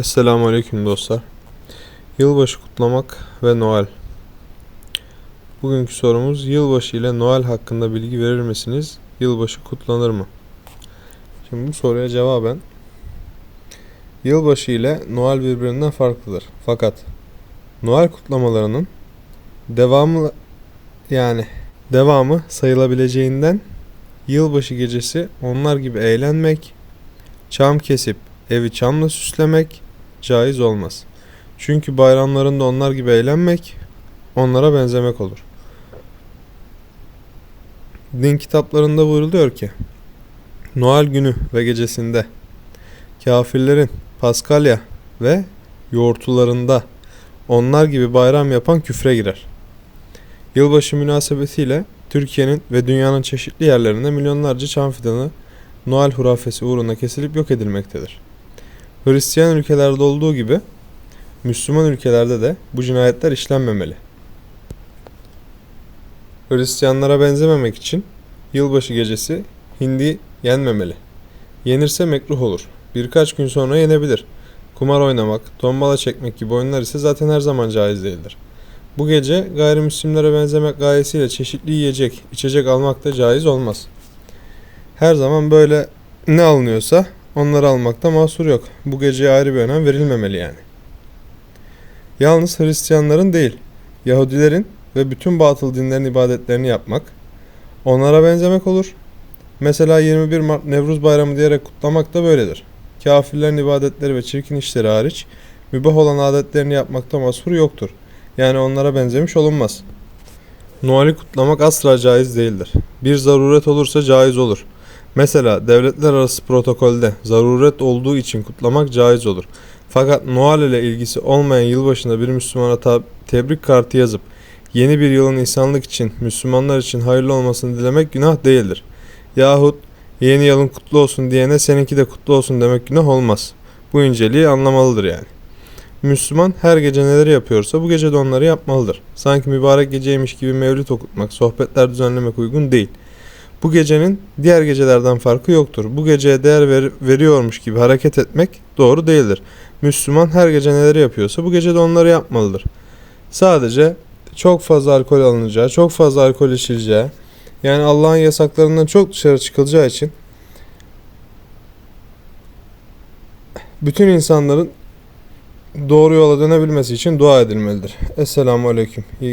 Esselamu Aleyküm dostlar. Yılbaşı kutlamak ve Noel. Bugünkü sorumuz yılbaşı ile Noel hakkında bilgi verir misiniz? Yılbaşı kutlanır mı? Şimdi bu soruya cevaben Yılbaşı ile Noel birbirinden farklıdır. Fakat Noel kutlamalarının devamı yani devamı sayılabileceğinden yılbaşı gecesi onlar gibi eğlenmek, çam kesip evi çamla süslemek caiz olmaz. Çünkü bayramlarında onlar gibi eğlenmek onlara benzemek olur. Din kitaplarında buyruluyor ki Noel günü ve gecesinde kafirlerin Paskalya ve yoğurtularında onlar gibi bayram yapan küfre girer. Yılbaşı münasebetiyle Türkiye'nin ve dünyanın çeşitli yerlerinde milyonlarca çam fidanı Noel hurafesi uğruna kesilip yok edilmektedir. Hristiyan ülkelerde olduğu gibi Müslüman ülkelerde de bu cinayetler işlenmemeli. Hristiyanlara benzememek için yılbaşı gecesi hindi yenmemeli. Yenirse mekruh olur. Birkaç gün sonra yenebilir. Kumar oynamak, tombala çekmek gibi oyunlar ise zaten her zaman caiz değildir. Bu gece gayrimüslimlere benzemek gayesiyle çeşitli yiyecek, içecek almak da caiz olmaz. Her zaman böyle ne alınıyorsa onları almakta mahsur yok. Bu geceye ayrı bir önem verilmemeli yani. Yalnız Hristiyanların değil, Yahudilerin ve bütün batıl dinlerin ibadetlerini yapmak, onlara benzemek olur. Mesela 21 Mart Nevruz Bayramı diyerek kutlamak da böyledir. Kafirlerin ibadetleri ve çirkin işleri hariç mübah olan adetlerini yapmakta mahsur yoktur. Yani onlara benzemiş olunmaz. Noel'i kutlamak asla caiz değildir. Bir zaruret olursa caiz olur. Mesela devletler arası protokolde zaruret olduğu için kutlamak caiz olur. Fakat Noel ile ilgisi olmayan yılbaşında bir Müslümana tebrik kartı yazıp yeni bir yılın insanlık için, Müslümanlar için hayırlı olmasını dilemek günah değildir. Yahut yeni yılın kutlu olsun diyene seninki de kutlu olsun demek günah olmaz. Bu inceliği anlamalıdır yani. Müslüman her gece neleri yapıyorsa bu gece de onları yapmalıdır. Sanki mübarek geceymiş gibi mevlüt okutmak, sohbetler düzenlemek uygun değil. Bu gecenin diğer gecelerden farkı yoktur. Bu geceye değer ver- veriyormuş gibi hareket etmek doğru değildir. Müslüman her gece neleri yapıyorsa bu gece de onları yapmalıdır. Sadece çok fazla alkol alınacağı, çok fazla alkol içileceği, yani Allah'ın yasaklarından çok dışarı çıkılacağı için bütün insanların doğru yola dönebilmesi için dua edilmelidir. Esselamu Aleyküm. İyi